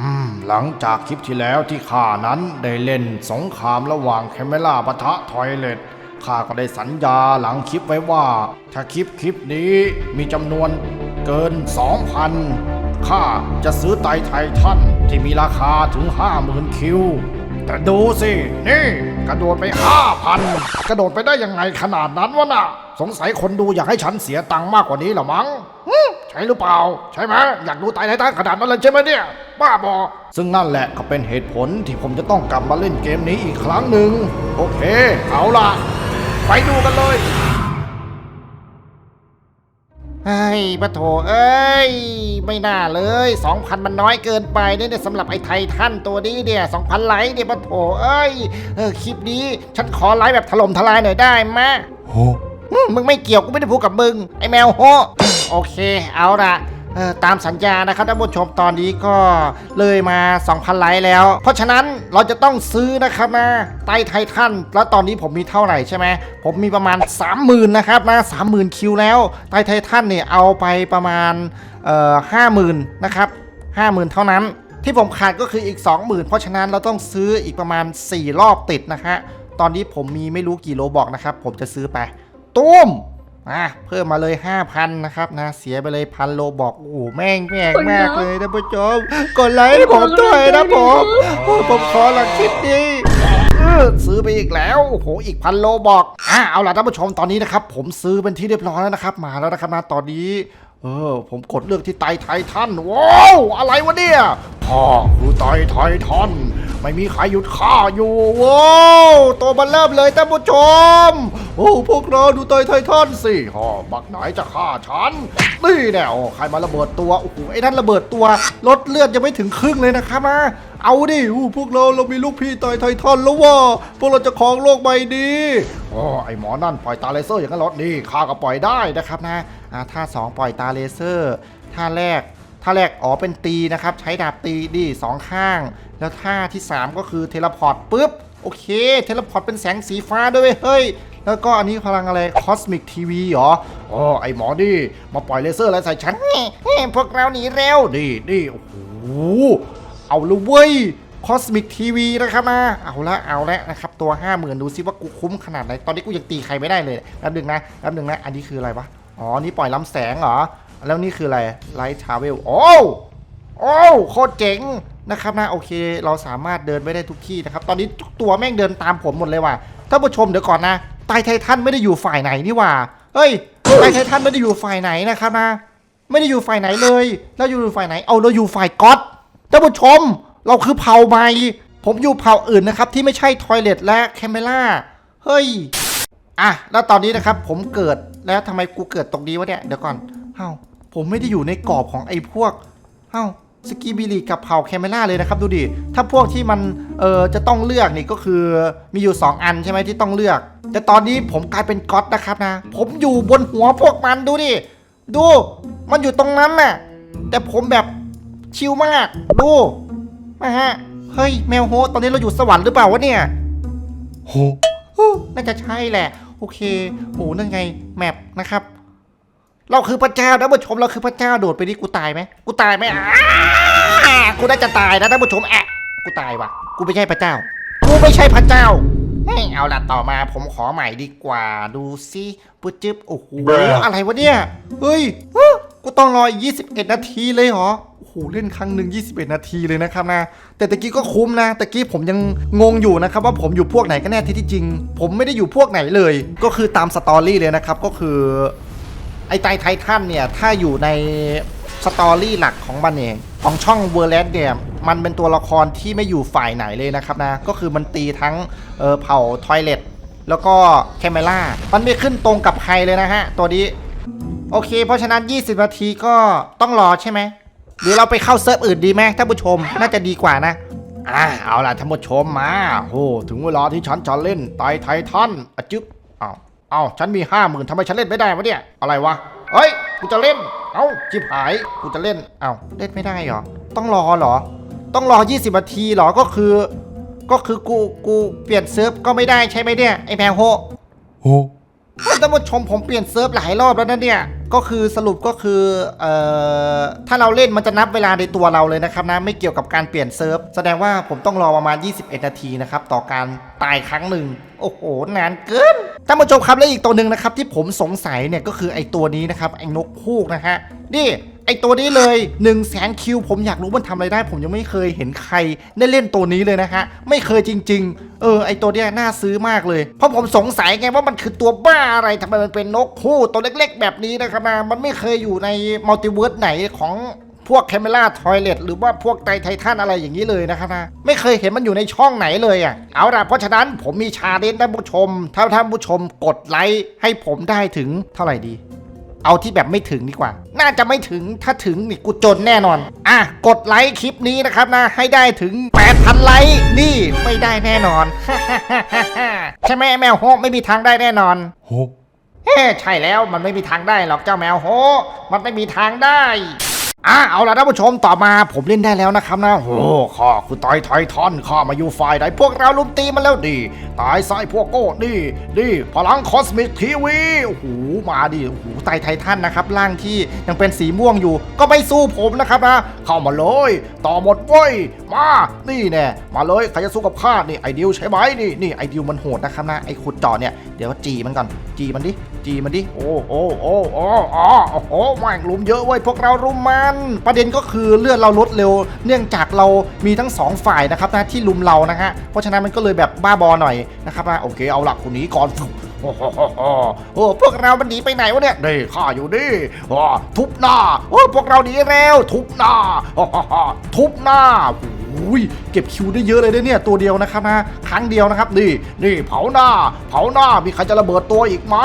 อืมหลังจากคลิปที่แล้วที่ข้านั้นได้เล่นสงครามระหว่างแคมเมล่าปะทะทอยเลตข้าก็ได้สัญญาหลังคลิปไว้ว่า ถ้าคลิปคลิปนี้มีจำนวนเกิน 2,000ข้าจะซื้อไตไททันที่มีราคาถึง 50,000 คิว แต่ดูสิ นี่ กระโดดไป 5,000 กระโดดไปได้ยังไงขนาดนั้นวะน่ะ สงสัยคนดูอยากให้ฉันเสียตังค์มากกว่านี้หรอมั้ง ช่หรือเปล่า ใช่ไหมอยากดูไตรไททันขนาดนั้นเลยใช่ไหมเนี่ย บ้าบอ ซึ่งนั่นแหละก็เป็นเหตุผลที่ผมจะต้องกลับมาเล่นเกมนี้อีกครั้งหนึ่งโอเค เอาล่ะ ไปดูกันเลยเฮ้ปะโถเอ้ย ไม่น่าเลย 2,000 มันน้อยเกินไปเนี่ยสำหรับไอ้ไททันตัวนี้เนี่ย2,000 ไลค์เนี่ยปะโถเอ้ยเออคลิปนี้ฉันขอไลค์แบบถล่มทลายหน่อยได้ไหมย อืมมึงไม่เกี่ยวกูไม่ได้พูดกับมึง ไอ้แมวโฮโอเค เอาละเออตามสัญญานะครับท่านผู้ชมตอนนี้ก็เลยมา 2,000 ไลค์แล้ว เพราะฉะนั้นเราจะต้องซื้อนะครับนะไตไททันแล้วตอนนี้ผมมีเท่าไหร่ใช่ไหมผมมีประมาณ 30,000นะครับนะ30,000 คิวแล้วไตไททันเนี่ยเอาไปประมาณเอ่อ50,000นะครับ50,000 เท่านั้น ที่ผมขาดก็คืออีก 20,000 เพราะฉะนั้นเราต้องซื้ออีกประมาณ 4 รอบติดนะฮะตอนนี้ผมมีไม่รู้กี่โลบอกนะครับผมจะซื้อไป ตุ้มอะเพิ่มมาเลย 5,000 นะครับนะ เสียไปเลยพันโลบอกโอ้โหแม่งแม่งมากเลยนะผู้ชมกดไลค์ให้ผมด้วยนะผมโอ้ผมขอหลักคลิปดีเออซื้อไปอีกแล้วโอ้โหอีกพันโลบอกอะเอาล่ะท่านผู้ชมตอนนี้นะครับ ผมซื้อเป็นที่เรียบร้อยแล้วนะครับ มาแล้วนะครับนะตอนนี้เออ ผมกดเลือกที่ไตรไททันว้าวอะไรวะเนี่ยพ่อคือไตรไททัน ไม่มีใครหยุดข้าอยู่ว้วตัวมันเริ่มเลยท่านผู้ชม โอ้พวกเราดูไตรไททันสิฮอบักไหนจะฆ่าฉัน นี่แน่โอ้ใครมาระเบิดตัว โอ้โหไอ้นั่นระเบิดตัวลดเลือดยังไม่ถึงครึ่งเลยนะครับมาเอาดิโอ้พวกเราเรามีลูกพี่ไตรไททันแล้วว่าพวกเราจะครองโลกใบนี้โอ้ไอหมอนั่นปล่อยตาเลเซอร์อย่างนั้นหรอนี่ข้าก็ปล่อยได้นะครับนะอ่าท่าสองปล่อยตาเลเซอร์ท่าแรก ท่าแรกอ๋อเป็นตีนะครับ ใช้ดาบตีดิสองข้าง แล้วท่าที่ 3 ก็คือเทเลพอร์ตปุ๊บ โอเค เทเลพอร์ตเป็นแสงสีฟ้าด้วยเวยเฮ้ย แล้วก็อันนี้พลังอะไรคอสมิกทีวีเหรออ๋อไอหมอดิมาปล่อยเลเซอร์อะไรใส่ฉันพวกเราหนีเร็วดิดิโอ้โหเอาเลยเว้ยคอสมิกทีวีนะครับนะเอาละเอาละนะครับ ตัว 5 0,000 ดูซิว่ากูคุ้มขนาดไหน ตอนนี้กูยังตีใครไม่ได้เลยแป๊บนึงนะแป๊บนึงนะ อันนี้คืออะไรวะ อ๋อ นี่ปล่อยลำแสงเหรอ แล้วนี่คืออะไรไลท์ทราเวลโอ้โอ้โคตรเจ๋งนะครับนะโอเค เราสามารถเดินไปได้ทุกที่นะครับ ตอนนี้ทุกตัวแม่งเดินตามผมหมดเลยว่ะท่านผู้ชมเดี๋ยวก่อนนะไตไททันไม่ได้อยู่ฝ่ายไหนนี่ว่าเฮ้ยไตไททันไม่ได้อยู่ฝ่ายไหนนะครับนะ ไม่ได้อยู่ฝ่ายไหนเลย แล้วอยู่ฝ่ายไหน เอาเราอยู่ฝ่ายก๊อตท่านผู้ชม เราคือเผ่าใหม่ผมอยู่เผ่าอื่นนะครับ ที่ไม่ใช่ทอยเลตและแคมเมล่าเฮ้ยอะแล้วตอนนี้นะครับผมเกิดแล้วทำไมกูเกิดตรงนี้วะเนี่ยเดี๋ยวก่อน เฮ้าผมไม่ได้อยู่ในกรอบของไอ้พวกเฮ้าสกีบิลีกับเผ่าแคมเมล่าเลยนะครับดูดิ ถ้าพวกที่มันเออจะต้องเลือกนี่ก็คือมีอยู่ 2 อันใช่ไหมที่ต้องเลือก แต่ตอนนี้ผมกลายเป็นก๊อตนะครับนะ ผมอยู่บนหัวพวกมันดูดิ ดู มันอยู่ตรงนั้นน่ะ แต่ผมแบบชิลมาก ดูมาฮะ เฮ้ยแมวโฮตอนนี้เราอยู่สวรรค์หรือเปล่าวะเนี่ยโหเออน่าจะใช่แหละ โอเคโหนั่นไงแมปนะครับ เราคือพระเจ้านะผู้ชมเราคือพระเจ้าโดดไปนี่กูตายไหมกูตายไหมอ่ากูน่าจะตายนะท่านผู้ชมแอะกูตายว่ะ กูไม่ใช่พระเจ้า กูไม่ใช่พระเจ้าเฮ้ยเอาละต่อมาผมขอใหม่ดีกว่าดูซิปุ๊บจึ๊บโอ้โหอะไรวะเนี่ยเฮ้ยฮะกูต้องรออีก21 นาทีเลยเหรอโอ้โหเล่นครั้งหนึ่ง21 นาทีเลยนะครับนะแต่ตะกี้ก็คุ้มนะตะกี้ผมยังงงอยู่นะครับว่าผมอยู่พวกไหนกันแน่ที่ที่จริง ผมไม่ได้อยู่พวกไหนเลย ก็คือตามสตอรี่เลยนะครับก็คือ ไอไตไททันเนี่ย ถ้าอยู่ในสตอรี่หลักของมันเองของช่องเวอร์แลนเนี่ยมันเป็นตัวละครที่ไม่อยู่ฝ่ายไหนเลยนะครับนะ ก็คือมันตีทั้งเออเผ่าทอยเลตแล้วก็แคมเมล่า มันไม่ขึ้นตรงกับใครเลยนะฮะ ตัวนี้ โอเค เพราะฉะนั้น 20 นาทีก็ต้องรอใช่ไหม หรือเราไปเข้าเซิร์ฟอื่นดีไหมท่านผู้ชมน่าจะดีกว่านะอ่าเอาล่ะท่านผู้ชมมาโอ้ถึงเวลาที่ฉันจะเล่นไตไททันอจึ๊บ เอาเอาฉันมีห้าหมื่นทำไมฉันเล่นไม่ได้วะเนี่ย อะไรวะ เฮ้ย กูจะเล่น เอาจิบหาย กูจะเล่น เอาเล่นไม่ได้เหรอ ต้องรอเหรอ ต้องรอ 20นาทีเหรอ ก็คือ ก็คือกู กูเปลี่ยนเซิร์ฟก็ไม่ได้ใช่ไหมเนี่ย ไอแมวโฮโฮ ท่านผู้ชมผมเปลี่ยนเซิร์ฟหลายรอบแล้วนะเนี่ย ก็คือสรุปก็คือเอ่อถ้าเราเล่นมันจะนับเวลาในตัวเราเลยนะครับนะไม่เกี่ยวกับการเปลี่ยนเซิร์ฟแสดงว่าผมต้องรอประมาณ 21 นาทีนะครับต่อการตายครั้งหนึ่งโอ้โหนานเกินท่านผู้ชมครับและอีกตัวหนึ่งนะครับที่ผมสงสัยเนี่ยก็คือไอ้ตัวนี้นะครับไอ้นกพูกนะฮะนี่ ไอตัวนี้เลย1นึ่งแสนคิวผมอยากรู้มันทำอะไรได้ ผมยังไม่เคยเห็นใครได้เล่นตัวนี้เลยนะฮะ ไม่เคยจริง ๆ เออ ไอตัวเนี้ยน่าซื้อมากเลย เพราะผมสงสัยไงว่ามันคือตัวบ้าอะไรทำไมมันเป็นนกคู่ตัวเล็กๆ แบบนี้นะครับนะมันไม่เคยอยู่ในมัลติเวิร์สไหนของพวกแคมเมล่าทอยเลตหรือว่าพวกไตไททันอะไรอย่างนี้เลยนะครับนะไม่เคยเห็นมันอยู่ในช่องไหนเลยอะเอาล่ะเพราะฉะนั้นผมมีชาเลนจ์ท่านผู้ชมถ้าท่านผู้ชมกดไลค์ให้ผมได้ถึงเท่าไหร่ดี เอาที่แบบไม่ถึงดีกว่า น่าจะไม่ถึงถ้าถึงนี่กูจนแน่นอน อะ กดไลค์คลิปนี้นะครับนะ ให้ได้ถึง 8,000 ไลค์ นี่ไม่ได้แน่นอน ใช่ไหมแมวโฮไม่มีทางได้แน่นอนโหเฮ้ใช่แล้วมันไม่มีทางได้หรอกเจ้าแมวโฮมันไม่มีทางได้ อะเอาล่ะท่านผู้ชมต่อมาผมเล่นได้แล้วนะครับนะโหข้าคือตอยทอยทอนข้ามาอยู่ฝ่ายใดพวกเราลุมตีมันแล้วดีตายไส้พวกโก้ดีดีพลังคอสมิกทีวีโอ้โหมาดิโอ้โหไตไททันนะครับร่างที่ยังเป็นสีม่วงอยู่ ก็ไม่สู้ผมนะครับนะเข้ามาเลย ต่อหมดเว้ยมานี่แน่มาเลยใครจะสู้กับข้านี่ไอเดิวใช่ไหมนี่นี่ไอเดิวมันโหดนะครับนะไอขุดจอเนี่ยเดี๋ยวจีมันก่อนจีมันดิ จีมันดิ โอ้โอ้โอ้โอ้อ๋อโอ้โหแม่งลุมเยอะเว้ยพวกเรารุมมัน ประเด็นก็คือเลือดเราลดเร็ว เนื่องจากเรามีทั้งสองฝ่ายนะครับนะที่ลุมเรานะฮะ เพราะฉะนั้นมันก็เลยแบบบ้าบอหน่อยนะครับนะโอเคเอาหลักคนนี้ก่อนโอ้โหโอ้พวกเรามันหนีไปไหนวะเนี่ยนี่ข้าอยู่นี่ทุบหน้าโอ้พวกเราหนีแล้วทุบหน้าทุบหน้าอุ้ย ก็บคิวได้เยอะเลยนะเนี่ยตัวเดียวนะครับนะครั้งเดียวนะครับนี่นี่เผาหน้า เผาหน้ามีใครจะระเบิดตัวอีกไหม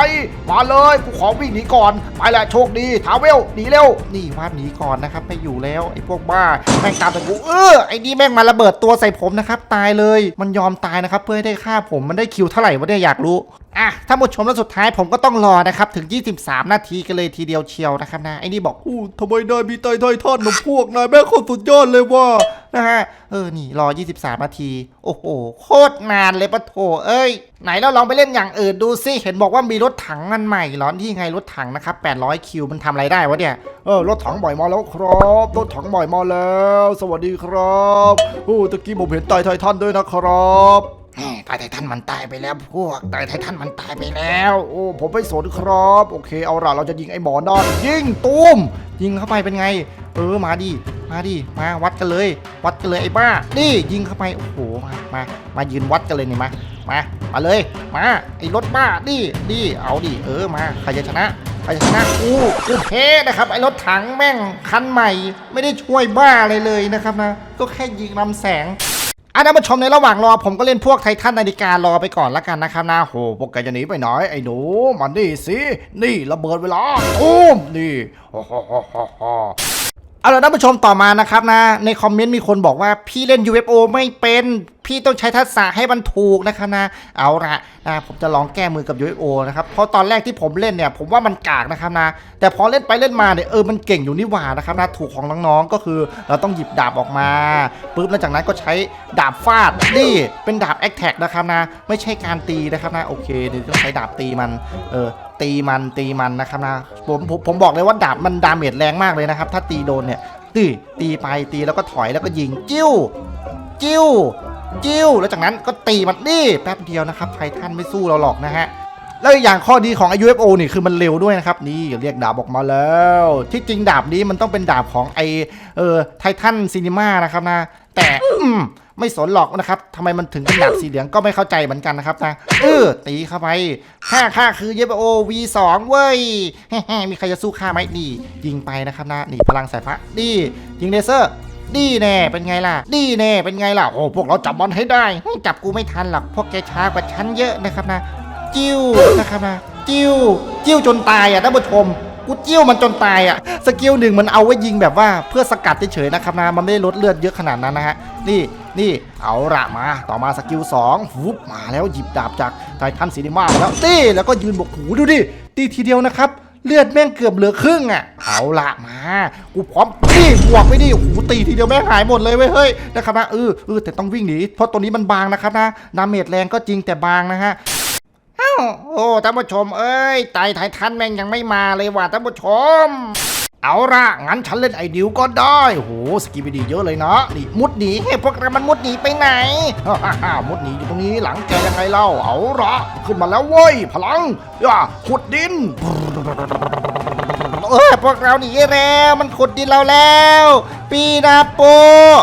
มาเลยกูขอวิ่งหนีก่อนไปแหละโชคดีทาเวลหนีเร็วนี่วาดหนีก่อนนะครับไม่อยู่แล้วไอ้พวกบ้าแม่งตามแต่กูเออไอ้นี่แม่งมาระเบิดตัวใส่ผมนะครับตายเลยมันยอมตายนะครับเพื่อให้ได้ฆ่าผมมันได้คิวเท่าไหร่วะเนี่ยอยากรู้อะถ้าผู้ชมแล้วสุดท้ายผมก็ต้องรอนะครับ ถึง 23 นาทีกันเลยทีเดียวเชียวนะครับนะไอ้นี่บอกอู้ทำไมนายมีไตไททันนะพวกนายแม่งโคตรสุดยอดเลยว่ะนะฮะเออนี่รอ 23 นาที โอ้โห โคตรนานเลยปะโถเอ้ย ไหนเราลองไปเล่นอย่างอื่นดูสิ เห็นบอกว่ามีรถถังมันใหม่หรอที่ไงรถถังนะครับ 800 คิวมันทำอะไรได้วะเนี่ย เออ รถถังใหม่มาแล้วครับ รถถังใหม่มาแล้ว สวัสดีครับ โอ้ตะกี้ผมเห็นไตไททันด้วยนะครับ ตายไททันมันตายไปแล้วพวกตายไททันมันตายไปแล้ว โอ้ผมไม่สนครับ โอเคเอาล่ะเราจะยิงไอ้หมอนั่นยิงตุ้มยิงเข้าไปเป็นไง เออมาดิมาดิมาวัดกันเลย วัดกันเลยไอ้บ้านี่ยิงเข้าไปโอ้โหมามามายืนวัดกันเลยนี่มามามาเลยมาไอ้รถบ้านี่นี่เอาดิเออมาใครจะชนะใครจะชนะอู้กูเพนะครับไอ้รถถังแม่งคันใหม่ ไม่ได้ช่วยบ้าอะไรเลยนะครับนะก็แค่ยิงลำแสง อะท่านผู้ชมในระหว่างรอผมก็เล่นพวกไททันนาฬิการอไปก่อนละกันนะครับนะโหพวกแกจะหนีไปไหนไอ้หนูมันนี่สิ นี่ระเบิดเวลาโอ้มนี่ฮ่าฮ่าฮ่า เอาล่ะท่านผู้ชมต่อมานะครับนะ ในคอมเมนต์มีคนบอกว่าพี่เล่น UFO ไม่เป็น พี่ต้องใช้ทักษะให้มันถูกนะครับนะ เอาละนะผมจะลองแก้มือกับ UFO นะครับ เพราะตอนแรกที่ผมเล่นเนี่ยผมว่ามันกากนะครับนะ แต่พอเล่นไปเล่นมาเนี่ยเออมันเก่งอยู่นี่หว่านะครับนะถูกของน้องๆก็คือเราต้องหยิบดาบออกมาปุ๊บแล้วจากนั้นก็ใช้ดาบฟาดนี่เป็นดาบแอคแท็กนะครับนะ ไม่ใช่การตีนะครับนะโอเคเดี๋ยวต้องใช้ดาบตีมันเออ ตีมันตีมันนะครับนะผมผมผมบอกเลยว่าดาบมันดาเมจแรงมากเลยนะครับ ถ้าตีโดนเนี่ยตีตีไปตีแล้วก็ถอยแล้วก็ยิงจิ้ว จิ้ว จิ้ว แล้วจากนั้นก็ตีมันนี่แป๊บเดียวนะครับไททันไม่สู้เราหรอกนะฮะแล้วอย่างข้อดีของ UFO นี่คือมันเร็วด้วยนะครับ นี่เรียกดาบออกมาแล้ว ที่จริงดาบนี้มันต้องเป็นดาบของไอเออไททันซีนีมานะครับนะ แต่ ไม่สนหรอกนะครับทำไมมันถึงเป็นดาบสีเหลืองก็ไม่เข้าใจเหมือนกันนะครับนะเออตีเข้าไปค่าค่าคือ UFO V2 เว้ยฮ่ๆมีใครจะสู้ข้าไหมนี่ ยิงไปนะครับนะนี่พลังสายฟ้านี่ยิงเลเซอร์ดีแน่เป็นไงล่ะ ดีแน่เป็นไงล่ะโอ้พวกเราจับมันให้ได้ จับกูไม่ทันหรอกพวกแกช้ากว่าฉันเยอะนะครับนะ จิ้วนะครับนะ จิ้ว จิ้วจนตายอะท่านผู้ชม กูจิ้วมันจนตายอะสกิลหนึ่งมันเอาไว้ยิงแบบว่าเพื่อสกัดเฉยๆนะครับนะมันไม่ได้ลดเลือดเยอะขนาดนั้นนะฮะนี่นี่เอาละมา ต่อมาสกิล2ฟุบมาแล้วหยิบดาบจากไททันซีนิมาแล้วนี่แล้วก็ยืนบอกหูดูดิตีทีเดียวนะครับเลือดแม่งเกือบเหลือครึ่งอะ เอาละมา กูพร้อมนี่บวกไปดิโอ้โหตีทีเดียวแม่งหายหมดเลยเว้ยเฮ้ยนะครับนะเออเออแต่ต้องวิ่งหนีเพราะตัวนี้มันบางนะครับนะดาเมจแรงก็จริงแต่บางนะฮะ โอ้ท่านผู้ชม เอ้ยไตไททันแม่งยังไม่มาเลยว่ะท่านผู้ชม เอาละงั้นฉันเล่นไอ้ดิวก็ได้โหสกิบดีเยอะเลยนะนี่มุดหนีเฮ้พวกเรามันมุดหนีไปไหนฮ่าฮ่มุดหนีอยู่ตรงนี้หลังแกยังไงเล่า เอาละขึ้นมาแล้วเว้ยพลังอย่าขุดดินเออพวกเราหนีแล้วมันขุดดินเราแล้ว ปีนาโป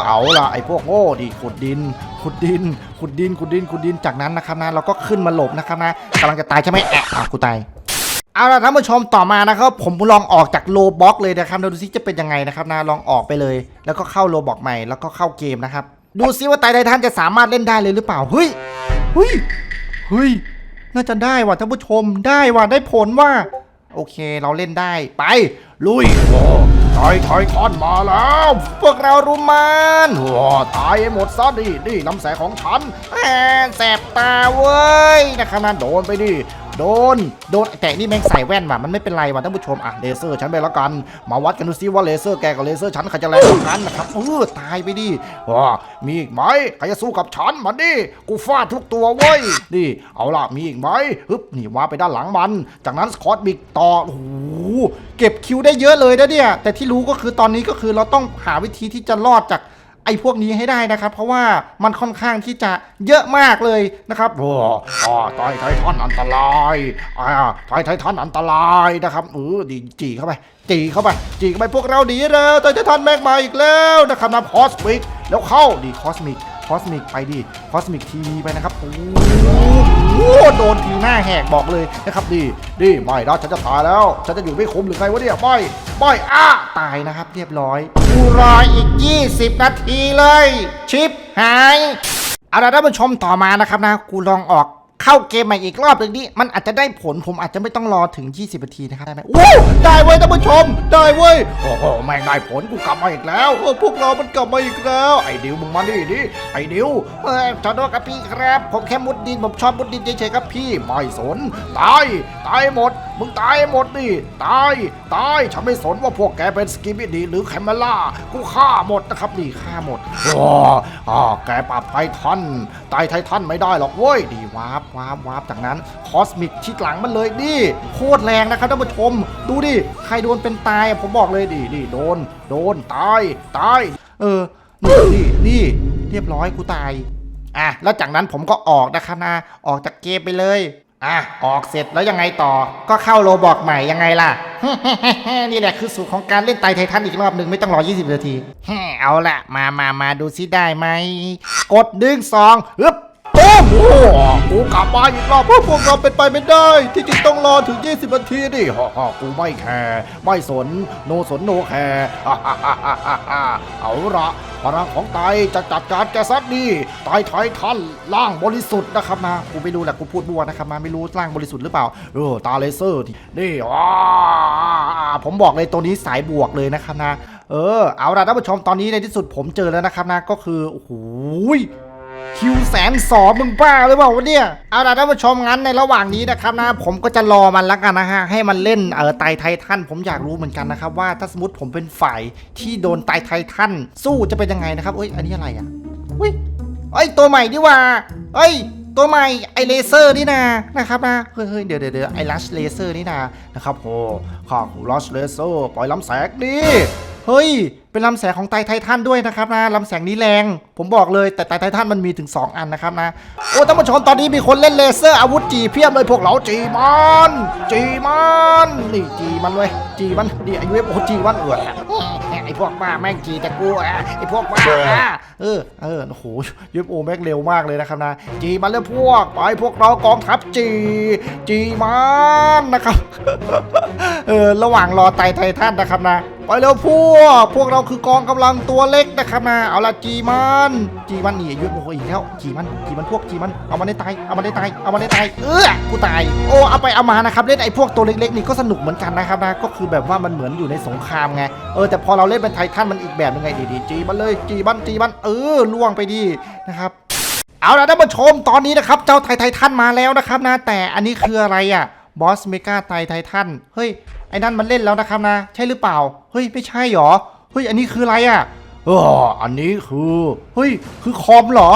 เอาล่ะไอ้พวกโง่ดิขุดดิน ขุดดิน ขุดดิน ขุดดิน ขุดดิน จากนั้นนะครับนะเราก็ขึ้นมาหลบนะครับนะกำลังจะตายใช่ไหมแอะอะกูตาย เอาละท่านผู้ชมต่อมานะครับผมลองออกจากโลบ็อกเลยนะครับดูซิจะเป็นยังไงนะครับนะลองออกไปเลย แล้วก็เข้าโลบ็อกใหม่แล้วก็เข้าเกมนะครับ ดูซิว่าไตไททันจะสามารถเล่นได้เลยหรือเปล่า เฮ้ย เฮ้ย เฮ้ย น่าจะได้ว่ะท่านผู้ชม ได้ว่ะได้ผลว่า โอเคเราเล่นได้ ไป ลุยโอ้ถอยถอยทอนมาแล้ว พวกเรารุมมันหัวตายห้หมดซะดินี่ลำแสงของฉันแสบตาเว้ยนะครับนโดนไปดิ โดน โดนแต่นี่แม่งใส่แว่นว่ะมันไม่เป็นไรว่ะท่านผู้ชมอะเลเซอร์ฉันไปแล้วกัน มาวัดกันดูซิว่าเลเซอร์แกกับเลเซอร์ฉันใครจะแรงกว่ากันนะครับเออตายไปดิว้ามีอีกไหมใครจะสู้กับฉันมาดิกูฟาดทุกตัวเว้ยนี่เอาล่ะมีอีกไหมฮึบนี่ว่าไปด้านหลังมัน จากนั้นสคอตบิกต่อโอ้โหเก็บคิวได้เยอะเลยนะเนี่ยแต่ที่รู้ก็คือตอนนี้ก็คือเราต้องหาวิธีที่จะรอดจาก ไอ้พวกนี้ให้ได้นะครับ เพราะว่ามันค่อนข้างที่จะเยอะมากเลยนะครับโอ้อ่าไทยไททอนอันตรายอ่าไทยไททอนอันตรายนะครับเออดีจีเข้าไปจีเข้าไปจีเข้าไปพวกเราดีเลยไทยไททอนแม็กมาอีกแล้วนะครับนะคอสมิกแล้วเข้าดีคอสมิก คอสมิกไปดิคอสมิกทีวีไปนะครับโอ้โหโดนทีหน้าแหกบอกเลยนะครับดีดีไม่ได้ฉันจะตายแล้วฉันจะอยู่ไม่คุ้มหรือไงวะเนี่ยไม่ไม่อ้าตายนะครับ เรียบร้อยกูรออีก 20 นาทีเลย ชิปหายเอาละท่านผู้ชมต่อมานะครับนะกูลองออก เข้าเกมใหม่อีกรอบหนึ่งนี้ มันอาจจะได้ผลผมอาจจะไม่ต้องรอถึง 20นาทีนะครับได้ไหมโอ้ได้เว้ยท่านผู้ชม ได้เว้ยโอ้โหแม่ได้ผลกูกลับมาอีกแล้วโอ้พวกเรามันกลับมาอีกแล้ว ไอ้ดิวมึงมาดิดิไอ้ดิวเออขอโทษครับพี่ครับ ผมแค่มุดดินผมชอบมุดดินเฉยๆครับพี่ไม่สนตายตายหมด มึงตายหมดดิตายตายฉันไม่สนว่าพวกแกเป็นสกิบิดีหรือแคมเมล่ากูฆ่าหมดนะครับนี่ฆ่าหมดโอ้อ่าแกปราบไททันตายไททันไม่ได้หรอกเว้ยดีวาร์ปวาร์ปวาร์ปจากนั้นคอสมิกชิดหลังมันเลยดิโคตรแรงนะครับท่านผู้ชม ดูดิ ใครโดนเป็นตายผมบอกเลยดิดิโดน โดน ตาย ตาย เออนี่นี่นี่เรียบร้อยกูตาย อะ แล้วจากนั้นผมก็ออกนะครับนะออกจากเกมไปเลย อะ ออกเสร็จแล้วยังไงต่อ ก็เข้าโลบอกใหม่ยังไงล่ะ นี่แหละคือสูตรของการเล่นไตไททันอีกรอบหนึ่งไม่ต้องรอ 20 นาที เอาละมามามาดูซิได้ไหม กดดึงสองฮึบ ตุ้มโอ้โหกูกลับมาอีกรอบเพราะพวกเราเป็นไปไม่ได้ ที่จริงต้องรอถึง 20นาทีทีดิฮ่าฮ่ากูไม่แคร์ไม่สนโนสนโนแคร์ฮ่าฮ่าฮ่าฮ่าฮ่าฮ่าเอาละพลังของไตจะจัดการแกซัดดีไตไททันล่างบริสุทธิ์นะครับนะกูไม่รู้แหละกูพูดบัวนะครับมาไม่รู้ร่างบริสุทธิ์หรือเปล่าเออตาเลเซอร์ที่นี่ว้าผมบอกเลยตัวนี้สายบวกเลยนะครับนะ เออเอาล่ะท่านผู้ชมตอนนี้ในที่สุดผมเจอแล้วนะครับนะก็คือโอ้โหย คิวแสนสองมึงบ้าหรือเปล่าวะเนี่ย เอาล่ะท่านผู้ชมงั้นในระหว่างนี้นะครับนะ ผมก็จะรอมันแล้วกันนะฮะ ให้มันเล่นเออไตไททันผมอยากรู้เหมือนกันนะครับ ว่าถ้าสมมติผมเป็นฝ่ายที่โดนไตไททันสู้จะเป็นยังไงนะครับเอ้ยอันนี้อะไรอะอุ้ยเอ้ยตัวใหม่ดีว่าเอ้ยตัวใหม่ไอเลเซอร์นี่นะนะครับนะเฮ้ยเฮ้ยเดี๋ยวเดี๋ยวไอลัชเลเซอร์นี่นะนะครับโอ้ข้าคูลอสเลเซอร์ปล่อยล้ำแสงดี เฮ้ย เป็นลำแสงของไตไททันด้วยนะครับนะลำแสงนี้แรง ผมบอกเลยแต่ไตไททันมันมีถึง 2 อันนะครับนะ โอ้ท่านผู้ชมตอนนี้มีคนเล่นเลเซอร์อาวุธจีเพียบเลยพวกเราจีมันจีมันนี่จีมันเลยจีมันนี่ไอ้เอฟโอจีมันเอือไอพวกบ้าแม่งจีแต่กูอะไอพวกบ้า เออเออโอ้โหเว็บโอแม็กเร็วมากเลยนะครับนะจีมันเลยพวกไปพวกเรากองทัพจีจีมันนะครับเออระหว่างรอไตไททันนะครับนะไปเร็วพวก พวกเราคือกองกำลังตัวเล็กนะครับนะเอาละจีมันจีมันหนียุดโอ้โหอีกแล้วจีมันจีมันพวกจีมันเอามันได้ตายเอามันได้ตายเอามันได้ตายเออกูตายโอ้เอาไปเอามานะครับเล่นไอ้พวกตัวเล็กๆนี่ก็สนุกเหมือนกันนะครับนะก็คือแบบว่ามันเหมือนอยู่ในสงครามไงเออแต่พอเราเล่นเป็นไททันมันอีกแบบยังไงดีๆจีมันเลยจีมันจีมันเอเอล่วงไปดีนะครับ เอาละท่านผู้ชมตอนนี้นะครับ เจ้าไทไททันมาแล้วนะครับนะแต่อันนี้คืออะไรอะบอสเมกาไทไททันเฮ้ยไอ้นั่นมันเล่นแล้วนะครับนะ ใช่หรือเปล่า เฮ้ยไม่ใช่หรอเฮ้ยอันนี้คืออะไรอะเอออันนี้คือเฮ้ยคือคอมเหรอ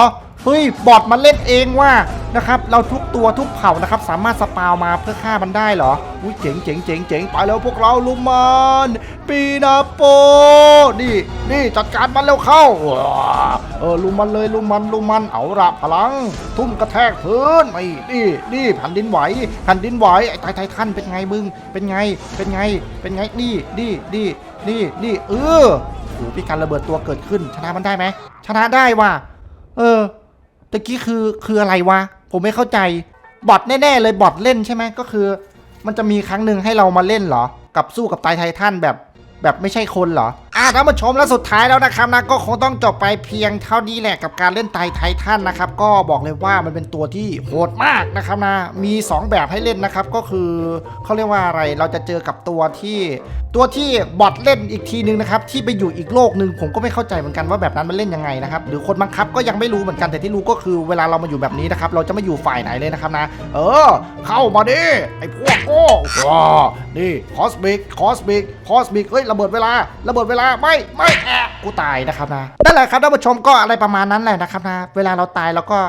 เฮ้ยบอทมันเล่นเองว่านะครับเราทุกตัวทุกเผ่านะครับสามารถสปาวมาเพื่อฆ่ามันได้เหรออุ้ยเจ๋งเจ๋งเจ๋งเจ๋งไปแล้วพวกเราลุมมันปีนาโปนี่นี่จัดการมันเร็วเข้าเออลุมมันเลยลุมมันลุมมันเอาละพลัง ทุ่มกระแทกพื้นไอ้นี่นี่แผ่นดินไหวแผ่นดินไหวไอ้ไทไททันเป็นไงมึงเป็นไงเป็นไงเป็นไงนี่นี่นี่นี่นี่เออโอ้โหมีการระเบิดตัวเกิดขึ้น ชนะมันได้ไหมชนะได้ว่ะเออ ตะกี้คือคืออะไรวะ ผมไม่เข้าใจ บอทแน่ๆเลยบอทเล่นใช่ไหมก็คือ มันจะมีครั้งหนึ่งให้เรามาเล่นเหรอ กับสู้กับไตไททันแบบแบบไม่ใช่คนเหรอ อะท่านผู้ชมแล้วสุดท้ายแล้วนะครับนะก็คงต้องจบไปเพียงเท่านี้แหละกับการเล่นไตไททันนะครับก็บอกเลยว่ามันเป็นตัวที่โหดมากนะครับนะมี 2 แบบให้เล่นนะครับก็คือเขาเรียกว่าอะไรเราจะเจอกับตัวที่ ตัวที่บอทเล่นอีกทีนึงนะครับที่ไปอยู่อีกโลกหนึ่งผมก็ไม่เข้าใจเหมือนกันว่าแบบนั้นมันเล่นยังไงนะครับหรือคนบังคับก็ยังไม่รู้เหมือนกันแต่ที่รู้ก็คือเวลาเรามาอยู่แบบนี้นะครับเราจะไม่อยู่ฝ่ายไหนเลยนะครับนะเออ เข้ามาดิไอ้พวกโง่ว้านี่คอสมิกคอสมิกคอสมิกเฮ้ยระเบิดเวลาระเบิดเวลาไม่ไม่แอะกูตายนะครับนะนั่นแหละครับท่านผู้ชมก็อะไรประมาณนั้นแหละนะครับนะเวลาเราตายเราก็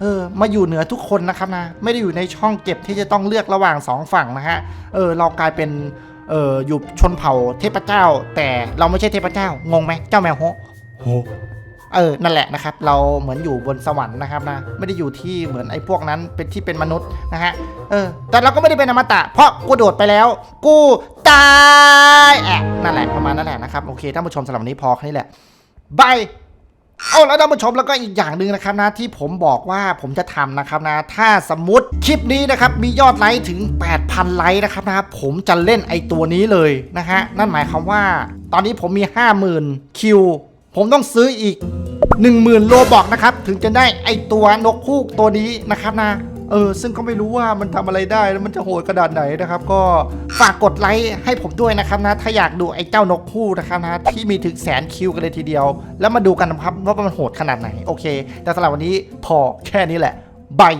เออมาอยู่เหนือทุกคนนะครับนะไม่ได้อยู่ในช่องเก็บที่จะต้องเลือกระหว่างสองฝั่งนะฮะเออเรากลายเป็นเอออยู่ชนเผ่าเทพเจ้า แต่เราไม่ใช่เทพเจ้างงไหมเจ้าแมวโฮโฮ เออ นั่นแหละนะครับ เราเหมือนอยู่บนสวรรค์นะครับนะ ไม่ได้อยู่ที่เหมือนไอ้พวกนั้นเป็นที่เป็นมนุษย์นะฮะ เออ แต่เราก็ไม่ได้เป็นอมตะ เพราะกูโดดไปแล้ว กูตายแอะนั่นแหละประมาณนั่นแหละนะครับ โอเค ท่านผู้ชมสำหรับวันนี้พอแค่นี้แหละ บายเอาแล้วท่านผู้ชมแล้วก็อีกอย่างหนึ่งนะครับนะที่ผมบอกว่าผมจะทำนะครับนะ ถ้าสมมติคลิปนี้นะครับมียอดไลค์ถึง 8,000 ไลค์นะครับนะผมจะเล่นไอตัวนี้เลยนะฮะนั่นหมายความว่า ตอนนี้ผมมี 50,000 คิว ผมต้องซื้ออีก 10,000 โลบอกนะครับ ถึงจะได้ไอตัวนกคู่ตัวนี้นะครับนะเออซึ่งก็ไม่รู้ว่ามันทำอะไรได้แล้วมันจะโหดกระดานไหนนะครับ ก็ฝากกดไลค์ให้ผมด้วยนะครับนะ ถ้าอยากดูไอ้เจ้านกคู่นะครับนะที่มีถึงแสนคิวกันเลยทีเดียว แล้วมาดูกันนะครับว่ามันโหดขนาดไหนโอเค แต่สำหรับวันนี้พอแค่นี้แหละบาย